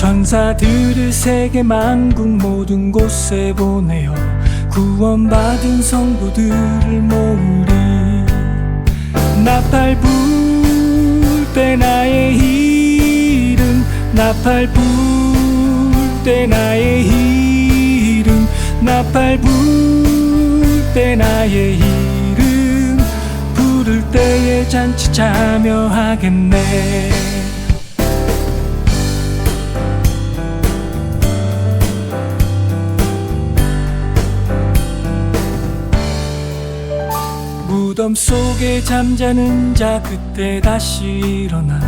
전사들을 세계 만국 모든 곳에 보내어 구원받은 성도들을 모으리. 나팔 불때 나의 이름 나팔 불때 나의 이름 나팔 불때 나의 이름 부를 때에 잔치 참여하겠네 무덤 속에 잠자는 자 그때 다시 일어나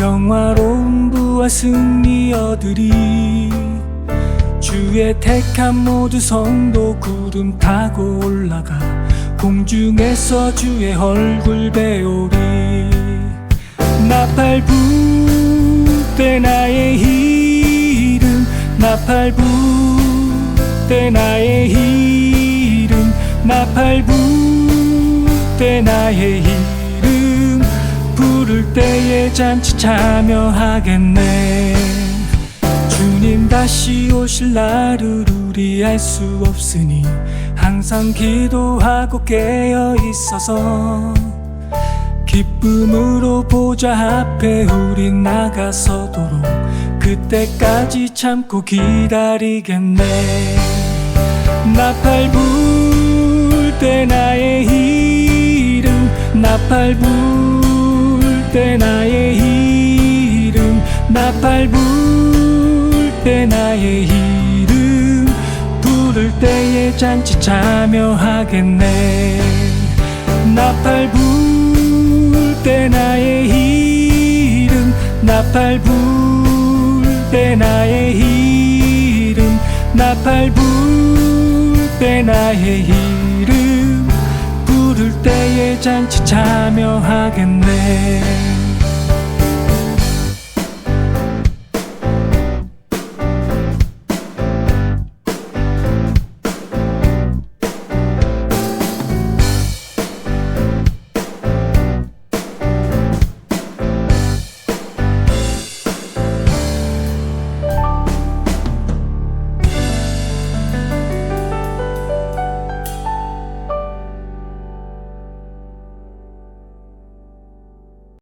영화로운 부와 승리 얻으리. 주의 택한 모두 성도 구름 타고 올라가 공중에서 주의 얼굴 배우리. 나팔 불때 나의 이름 나팔 불때 나의 이름 나팔 불 때 나의 이름 부를 때에 잔치 참여하겠네. 주님 다시 오실 날을 우리 알 수 없으니 항상 기도하고 깨어 있어서 기쁨으로 보좌 앞에 우리 나가서도록 그때까지 참고 기다리겠네. 나팔 불 나팔 불 때 나의 이름 나팔 불 때 나의 이름 부를 때에 잔치 참여하겠네. 나팔 불 때 나의 이름 나팔 불 때 나의 이름 나팔 불 때 나의 이름 때에 잔치 참여하겠네